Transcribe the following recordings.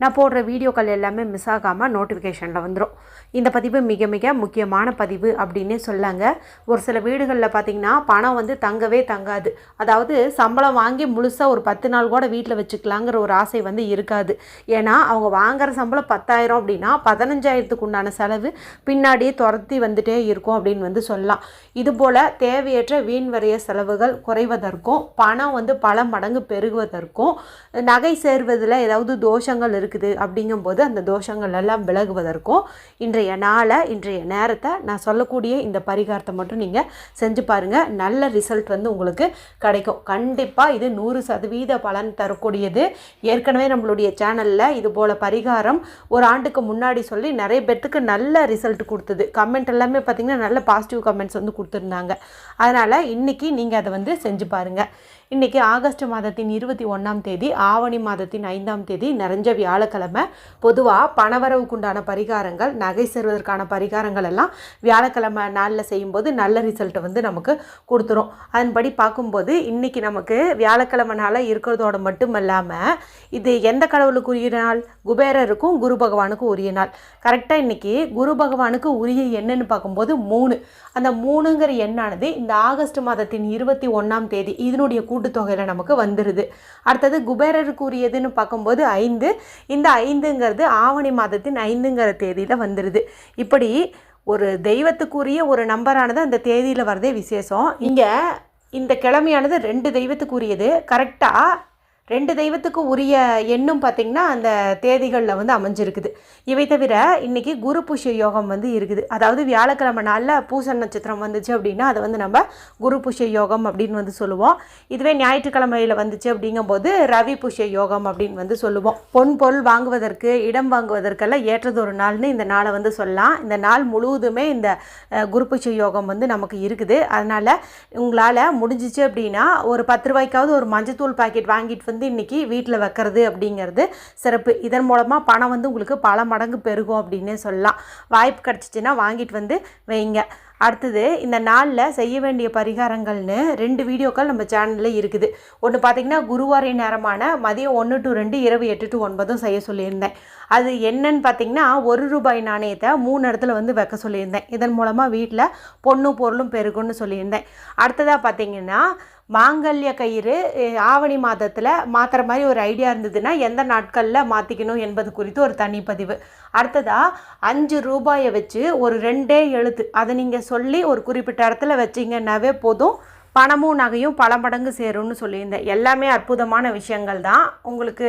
நான் போடுற வீடியோக்கள் எல்லாமே மிஸ் ஆகாமல் நோட்டிஃபிகேஷனில் வந்துடும் இந்த பதிவு மிக மிக முக்கியமான பதிவு அப்படின்னே சொல்லாங்க. ஒரு சில வீடுகளில் பார்த்திங்கன்னா பணம் வந்து தங்கவே தங்காது. அதாவது சம்பளம் வாங்கி முழுசாக ஒரு பத்து நாள் கூட வீட்டில் வச்சுக்கலாங்கிற ஒரு ஆசை வந்து இருக்காது. ஏன்னா அவங்க வாங்குற சம்பளம் பத்தாயிரம் அப்படின்னா பதினஞ்சாயிரத்துக்கு உண்டான செலவு பின்னாடியே துரத்தி வந்துட்டே இருக்கும் அப்படின்னு வந்து சொல்லலாம். இதுபோல் தேவையற்ற வீண் வரைய செலவுகள் குறைவதற்கும் பணம் வந்து பல மடங்கு பெருகுவதற்கும் நகை சேர்வதில் ஏதாவது தோஷங்கள் இருக்குது அப்படிங்கும்போது அந்த தோஷங்கள் எல்லாம் விலகுவதற்கும் இன்றைய நாளை இன்றைய நேரத்தை நான் சொல்லக்கூடிய இந்த பரிகாரத்தை மட்டும் நீங்கள் செஞ்சு பாருங்கள் நல்ல ரிசல்ட் வந்து உங்களுக்கு கிடைக்கும். கண்டிப்பாக இது நூறு சதவீத பலன் தரக்கூடியது. ஏற்கனவே நம்மளுடைய சேனலில் இது போல் பரிகாரம் ஒரு ஆண்டுக்கு முன்னாடி சொல்லி நிறைய பேர்த்துக்கு நல்ல ரிசல்ட் கொடுத்தது. கமெண்ட் எல்லாமே பார்த்திங்கன்னா நல்ல பாசிட்டிவ் கமெண்ட்ஸ் வந்து கொடுத்துருந்தாங்க. அதனால் இன்றைக்கி நீங்கள் அதை வந்து செஞ்சு பாருங்கள் இன்றைக்கி ஆகஸ்ட் மாதத்தின் இருபத்தி ஒன்றாம் தேதி ஆவணி மாதத்தின் ஐந்தாம் தேதி நிறைஞ்ச வியாழக்கிழமை பொதுவாக பணவரவுக்குண்டான பரிகாரங்கள் நகை செல்வதற்கான பரிகாரங்கள் எல்லாம் வியாழக்கிழமை நாளில் செய்யும்போது நல்ல ரிசல்ட்டை வந்து நமக்கு கொடுத்துரும். அதன்படி பார்க்கும்போது இன்றைக்கி நமக்கு வியாழக்கிழமை நாளாக இருக்கிறதோட மட்டும் இல்லாமல் இது எந்த கடவுளுக்கு உரிய நாள்? குபேரருக்கும் குரு பகவானுக்கும் உரிய நாள். கரெக்டாக இன்றைக்கி குரு பகவானுக்கு உரிய என்னன்னு பார்க்கும்போது மூணு. அந்த மூணுங்கிற எண்ணானது இந்த ஆகஸ்ட் மாதத்தின் இருபத்தி ஒன்றாம் தேதி இதனுடைய கூட்டுத்தொகையில் நமக்கு வந்துடுது அடுத்தது குபேரருக்குரியதுன்னு பார்க்கும்போது ஐந்து. இந்த ஐந்துங்கிறது ஆவணி மாதத்தின் ஐந்துங்கிற தேதியில் வந்துடுது இப்படி ஒரு தெய்வத்துக்குரிய ஒரு நம்பரானது அந்த தேதியில் வரதே விசேஷம். இங்கே இந்த கிழமையானது ரெண்டு தெய்வத்துக்குரியது. கரெக்டாக ரெண்டு தெய்வத்துக்கு உரிய எண்ணும் பார்த்திங்கன்னா அந்த தேதிகளில் வந்து அமைஞ்சிருக்குது. இவை தவிர இன்றைக்கி குரு புஷ்ய யோகம் வந்து இருக்குது. அதாவது வியாழக்கிழமை நாளில் பூச நட்சத்திரம் வந்துச்சு அப்படின்னா அதை வந்து நம்ம குரு புஷ்ய யோகம் அப்படின்னு வந்து சொல்லுவோம். இதுவே ஞாயிற்றுக்கிழமையில் வந்துச்சு அப்படிங்கும்போது ரவி புஷ்ய யோகம் அப்படின்னு வந்து சொல்லுவோம். பொன் பொருள் வாங்குவதற்கு இடம் வாங்குவதற்கெல்லாம் ஏற்றது ஒரு நாள்னு இந்த நாளை வந்து சொல்லலாம். இந்த நாள் முழுவதுமே இந்த குரு புஷ்ய யோகம் வந்து நமக்கு இருக்குது. அதனால் உங்களால் முடிஞ்சிச்சு அப்படின்னா ஒரு பத்து ரூபாய்க்காவது ஒரு மஞ்சத்தூள் பாக்கெட் வாங்கிட்டு வந்து வந்து இன்றைக்கி வீட்டில் வைக்கிறது அப்படிங்கிறது சிறப்பு. இதன் மூலமாக பணம் வந்து உங்களுக்கு பல மடங்கு பெருகும் அப்படின்னே சொல்லலாம். வாய்ப்பு கிடச்சிச்சின்னா வாங்கிட்டு வந்து வைங்க. அடுத்தது இந்த நாளில் செய்ய வேண்டிய பரிகாரங்கள்னு ரெண்டு வீடியோக்கள் நம்ம சேனலில் இருக்குது. ஒன்று பார்த்திங்கன்னா குருவாரை நேரமான மதியம் ஒன்று டு ரெண்டு இரவு எட்டு டு ஒன்பதும் செய்ய சொல்லியிருந்தேன். அது என்னன்னு பார்த்தீங்கன்னா ஒரு ரூபாய் நாணயத்தை மூணு இடத்துல வந்து வைக்க சொல்லியிருந்தேன். இதன் மூலமாக வீட்டில் பொண்ணும் பொருளும் பெருகும்னு சொல்லியிருந்தேன். அடுத்ததாக பார்த்தீங்கன்னா மாங்கல்ய கயிறு ஆவணி மாதத்தில் மாற்றுற மாதிரி ஒரு ஐடியா இருந்ததுன்னா எந்த நாட்களில் மாற்றிக்கணும் என்பது குறித்து ஒரு தனிப்பதிவு. அடுத்ததாக அஞ்சு ரூபாயை வச்சு ஒரு ரெண்டே எழுத்து அதை நீங்கள் சொல்லி ஒரு குறிப்பிட்ட இடத்துல வச்சிங்கன்னாவே போதும். பணமும் நகையும் பல மடங்கு சேரும்னு சொல்லியிருந்தேன். எல்லாமே அற்புதமான விஷயங்கள் தான். உங்களுக்கு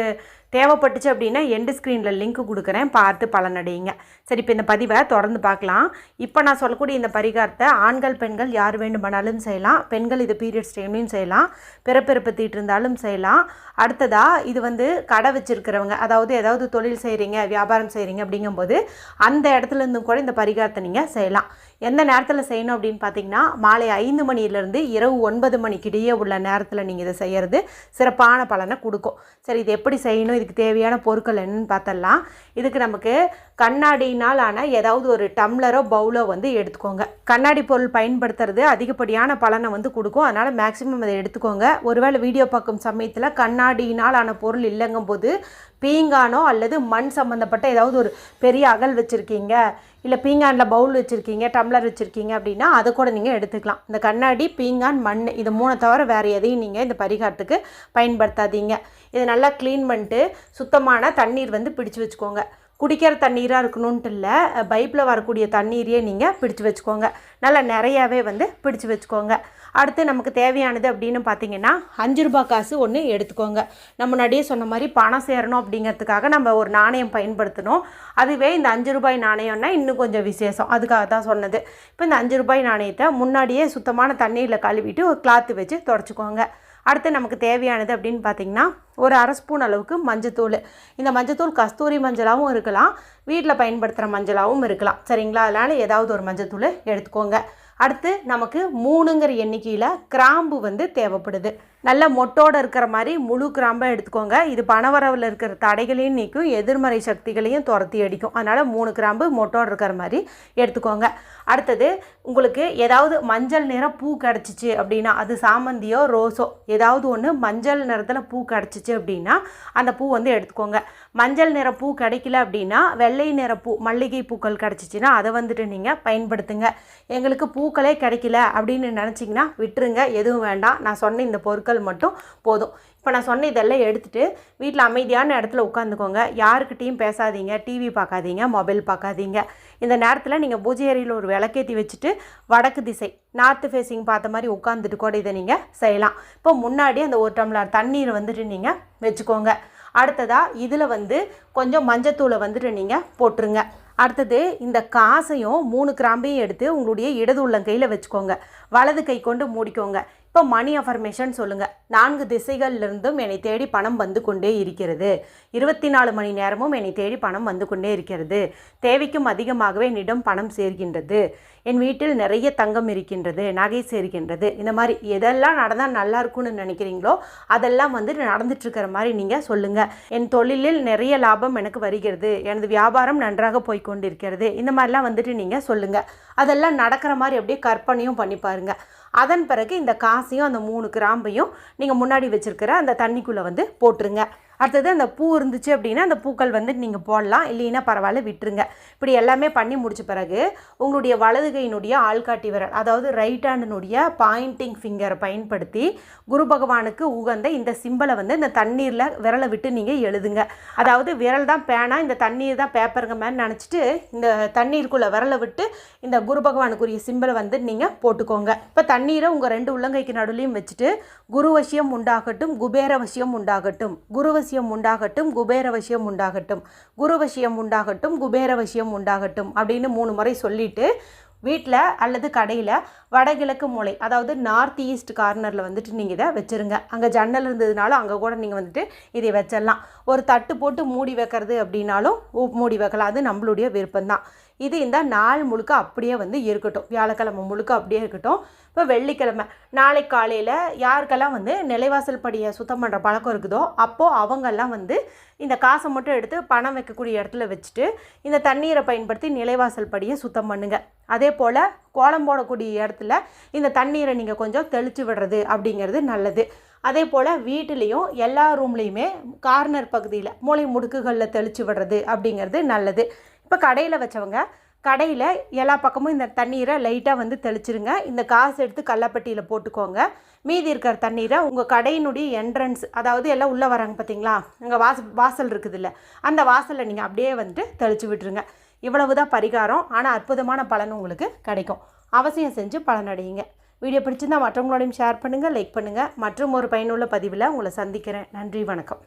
தேவைப்பட்டுச்சு அப்படின்னா எண்டு ஸ்க்ரீனில் லிங்க் கொடுக்குறேன். பார்த்து பலனடையுங்க. சரி இப்போ இந்த பதிவை தொடர்ந்து பார்க்கலாம். இப்போ நான் சொல்லக்கூடிய இந்த பரிகாரத்தை ஆண்கள் பெண்கள் யார் வேண்டுமானாலும் செய்யலாம். பெண்கள் இது பீரியட்ஸ் டைம்லையும் செய்யலாம். பிறப்பிறப்பத்திட்டு இருந்தாலும் செய்யலாம். அடுத்ததாக இது வந்து கடை வச்சுருக்கிறவங்க அதாவது ஏதாவது தொழில் செய்கிறீங்க வியாபாரம் செய்கிறீங்க அப்படிங்கும்போது அந்த இடத்துலருந்தும் கூட இந்த பரிகாரத்தை நீங்கள் செய்யலாம். எந்த நேரத்தில் செய்யணும் அப்படின்னு பார்த்தீங்கன்னா மாலை ஐந்து மணியிலேருந்து இரவு ஒன்பது மணிக்கிடையே உள்ள நேரத்தில் நீங்கள் இதை செய்கிறது சிறப்பான பலனை கொடுக்கும். சரி இது எப்படி செய்யணும்? இதுக்கு தேவையான பொருட்கள் என்னன்னு பார்த்தலாம் இதுக்கு நமக்கு கண்ணாடியினால் ஆன ஏதாவது ஒரு டம்ளரோ பவுலோ வந்து எடுத்துக்கோங்க. கண்ணாடி பொருள் பயன்படுத்துறது அதிகப்படியான பலனை வந்து கொடுக்கும். அதனால் மேக்ஸிமம் அதை எடுத்துக்கோங்க. ஒருவேளை வீடியோ பார்க்கும் சமயத்தில் கண்ணாடியினால் ஆன பொருள் இல்லைங்கும்போது பீங்கானோ அல்லது மண் சம்மந்தப்பட்ட ஏதாவது ஒரு பெரிய அகல் வச்சுருக்கீங்க இல்லை பீங்கானில் பவுல் வச்சுருக்கீங்க டம்ளர் வச்சுருக்கீங்க அப்படின்னா அதை கூட நீங்கள் எடுத்துக்கலாம். இந்த கண்ணாடி பீங்கான் மண் இது மூணை தவிர வேறு எதையும் நீங்கள் இந்த பரிகாரத்துக்கு பயன்படுத்தாதீங்க. இதை நல்லா க்ளீன் பண்ணிட்டு சுத்தமான தண்ணீர் வந்து பிடிச்சு வச்சுக்கோங்க. குடிக்கிற தண்ணீராக இருக்கணுன்ட்டு இல்லை பைப்பில் வரக்கூடிய தண்ணீரையே நீங்கள் பிடிச்சு வச்சுக்கோங்க. நல்லா நிறையாவே வந்து பிடிச்சு வச்சுக்கோங்க. அடுத்து நமக்கு தேவையானது அப்படின்னு பார்த்தீங்கன்னா அஞ்சு ரூபாய் காசு ஒன்று எடுத்துக்கோங்க. நம்ம முன்னாடியே சொன்ன மாதிரி பணம் சேரணும் அப்படிங்கிறதுக்காக நம்ம ஒரு நாணயம் பயன்படுத்தணும். அதுவே இந்த அஞ்சு ரூபாய் நாணயம்னா இன்னும் கொஞ்சம் விசேஷம். அதுக்காக தான் சொன்னது. இப்போ இந்த அஞ்சு ரூபாய் நாணயத்தை முன்னாடியே சுத்தமான தண்ணீரில் கழுவிட்டு ஒரு கிளாத்து வச்சு தொடச்சிக்கோங்க. அடுத்து நமக்கு தேவையானது அப்படின்னு பார்த்தீங்கன்னா ஒரு அரை ஸ்பூன் அளவுக்கு மஞ்சத்தூள். இந்த மஞ்சத்தூள் கஸ்தூரி மஞ்சளாகவும் இருக்கலாம் வீட்டில் பயன்படுத்துகிற மஞ்சளாகவும் இருக்கலாம். சரிங்களா? அதனால் ஏதாவது ஒரு மஞ்சத்தூள் எடுத்துக்கோங்க. அடுத்து நமக்கு மூணுங்கிற எண்ணிக்கையில் கிராம்பு வந்து தேவைப்படுது. நல்ல மொட்டோடு இருக்கிற மாதிரி முழு கிராம்பாக எடுத்துக்கோங்க. இது பணவரவில் இருக்கிற தடைகளையும் நீக்கும் எதிர்மறை சக்திகளையும் துரத்தி அடிக்கும். அதனால் மூணு கிராம்பு மொட்டோடு இருக்கிற மாதிரி எடுத்துக்கோங்க. அடுத்தது உங்களுக்கு ஏதாவது மஞ்சள் நிறம் பூ கிடச்சிச்சு அப்படின்னா அது சாமந்தியோ ரோஸோ ஏதாவது ஒன்று மஞ்சள் நிறத்தில் பூ கிடச்சிச்சு அப்படின்னா அந்த பூ வந்து எடுத்துக்கோங்க. மஞ்சள் நிற பூ கிடைக்கல அப்படின்னா வெள்ளை நிற பூ மல்லிகை பூக்கள் கிடச்சிச்சின்னா அதை வந்துட்டு நீங்கள் பயன்படுத்துங்க. எங்களுக்கு பூக்களே கிடைக்கல அப்படின்னு நினச்சிங்கன்னா விட்டுருங்க. எதுவும் வேண்டாம். நான் சொன்ன இந்த பொருட்கள் மட்டும் போதும். இப்போ நான் சொன்ன இதெல்லாம் எடுத்துகிட்டு வீட்டில் அமைதியான இடத்துல உட்காந்துக்கோங்க. யாருக்கிட்டேயும் பேசாதீங்க. டிவி பார்க்காதீங்க. மொபைல் பார்க்காதீங்க. இந்த நேரத்தில் நீங்கள் பூஜை அறையில் ஒரு விளக்கேற்றி வச்சுட்டு வடக்கு திசை நார்த்து ஃபேஸிங் பார்த்த மாதிரி உட்காந்துட்டு கூட இதை நீங்கள் செய்யலாம். இப்போ முன்னாடி அந்த ஒரு டம்ளர் தண்ணீரை வந்துட்டு நீங்கள் வச்சுக்கோங்க. அடுத்ததாக இதில் வந்து கொஞ்சம் மஞ்சத்தூளை வந்துட்டு நீங்கள் போட்டுருங்க. அடுத்தது இந்த காசையும் மூணு கிராம்பையும் எடுத்து உங்களுடைய இடது உள்ளங்கையில் வச்சுக்கோங்க. வலது கை கொண்டு மூடிக்கோங்க. இப்போ மணி அஃபர்மேஷன் சொல்லுங்கள் நான்கு திசைகளிலிருந்தும் என்னை தேடி பணம் வந்து கொண்டே இருக்கிறது. இருபத்தி நாலு மணி நேரமும் என்னை தேடி பணம் வந்து கொண்டே இருக்கிறது. தேவைக்கும் அதிகமாகவே என்னிடம் பணம் சேர்கின்றது. என் வீட்டில் நிறைய தங்கம் இருக்கின்றது நகை சேர்க்கின்றது இந்த மாதிரி எதெல்லாம் நடந்தால் நல்லா இருக்கும்னு நினைக்கிறீங்களோ அதெல்லாம் வந்து நடந்துட்டுருக்கிற மாதிரி நீங்கள் சொல்லுங்கள் என் தொழிலில் நிறைய லாபம் எனக்கு வருகிறது. எனது வியாபாரம் நன்றாக போய் இருக்கிறது இந்த மாதிரிலாம் வந்துட்டு நீங்கள் சொல்லுங்கள் அதெல்லாம் நடக்கிற மாதிரி அப்படியே கற்பனையும் பண்ணி பாருங்கள் அதன் பிறகு இந்த காசையும் அந்த மூணு கிராம்பையும் நீங்கள் முன்னாடி வச்சுருக்கிற அந்த தண்ணிக்குள்ளே வந்து போட்டுருங்க. அடுத்தது அந்த பூ இருந்துச்சு அப்படின்னா அந்த பூக்கள் வந்து நீங்கள் போடலாம். இல்லைன்னா பரவாயில்ல விட்டுருங்க. இப்படி எல்லாமே பண்ணி முடிச்ச பிறகு உங்களுடைய வலது கையினுடைய ஆள்காட்டி விரல் அதாவது ரைட் ஹேண்டினுடைய பாயிண்டிங் ஃபிங்கரை பயன்படுத்தி குரு பகவானுக்கு உகந்த இந்த சிம்பலை வந்து இந்த தண்ணீரில் விரலை விட்டு நீங்கள் எழுதுங்க. அதாவது விரல் தான் பேனா இந்த தண்ணீர் தான் பேப்பருங்க மேலே நினச்சிட்டு இந்த தண்ணீருக்குள்ளே விரலை விட்டு இந்த குரு பகவானுக்குரிய சிம்பலை வந்து நீங்கள் போட்டுக்கோங்க. இப்போ தண்ணீரை உங்கள் ரெண்டு உள்ளங்கைக்கு நடுலையும் வச்சுட்டு குருவசியம் உண்டாகட்டும் குபேரவசியம் உண்டாகட்டும். விஷயம் உண்டாகட்டும் குபேர விஷயம் உண்டாகட்டும் குருவசியம் உண்டாகட்டும் குபேர விஷயம் உண்டாகட்டும் அப்படின்னு மூணு முறை சொல்லிட்டு வீட்டில் அல்லது கடையில் வடகிழக்கு மூலை அதாவது நார்த் ஈஸ்ட் கார்னரில் வந்துட்டு நீங்கள் இதை வச்சுருங்க. அங்கே ஜன்னல் இருந்ததுனாலும் அங்கே கூட நீங்கள் வந்துட்டு இதை வச்சிடலாம். ஒரு தட்டு போட்டு மூடி வைக்கிறது அப்படின்னாலும் மூடி வைக்கலாம். அது நம்மளுடைய விருப்பம்தான். இது இந்த நாள் முழுக்க அப்படியே வந்து இருக்கட்டும். வியாழக்கிழமை முழுக்க அப்படியே இருக்கட்டும். இப்போ வெள்ளிக்கிழமை நாளை காலையில் யாருக்கெல்லாம் வந்து நிலைவாசல் படியை சுத்தம் பண்ணுற பழக்கம் இருக்குதோ அப்போது அவங்கெல்லாம் வந்து இந்த காசை மட்டும் எடுத்து பணம் வைக்கக்கூடிய இடத்துல வச்சுட்டு இந்த தண்ணீரை பயன்படுத்தி நிலைவாசல் படியை சுத்தம் பண்ணுங்கள் அதே போல் கோலம் போடக்கூடிய இடத்துல இந்த தண்ணீரை நீங்கள் கொஞ்சம் தெளித்து விடுறது அப்படிங்கிறது நல்லது. அதே போல் வீட்டிலையும் எல்லா ரூம்லேயுமே கார்னர் பகுதியில் மூளை முடுக்குகளில் தெளித்து விடுறது அப்படிங்கிறது நல்லது. இப்போ கடையில் வச்சவங்க கடையில் எல்லா பக்கமும் இந்த தண்ணீரை லைட்டாக வந்து தெளிச்சிருங்க. இந்த காசு எடுத்து கல்லப்பட்டியில் போட்டுக்கோங்க. மீதி இருக்கிற தண்ணீரை உங்கள் கடையினுடைய என்ட்ரன்ஸ் அதாவது எல்லாம் உள்ளே வராங்க பார்த்தீங்களா அங்கே வாச வாசல் இருக்குதுல்ல அந்த வாசலில் நீங்கள் அப்படியே வந்துட்டு தெளித்து விட்டுருங்க. இவ்வளவு தான் பரிகாரம். ஆனால் அற்புதமான பலன் உங்களுக்கு கிடைக்கும். அவசியம் செஞ்சு பலனடையுங்க வீடியோ பிடிச்சிருந்தா மற்றவங்களோடையும் ஷேர் பண்ணுங்கள் லைக் பண்ணுங்கள் மற்றும் ஒரு பயனுள்ள பதிவில் உங்களை சந்திக்கிறேன். நன்றி வணக்கம்.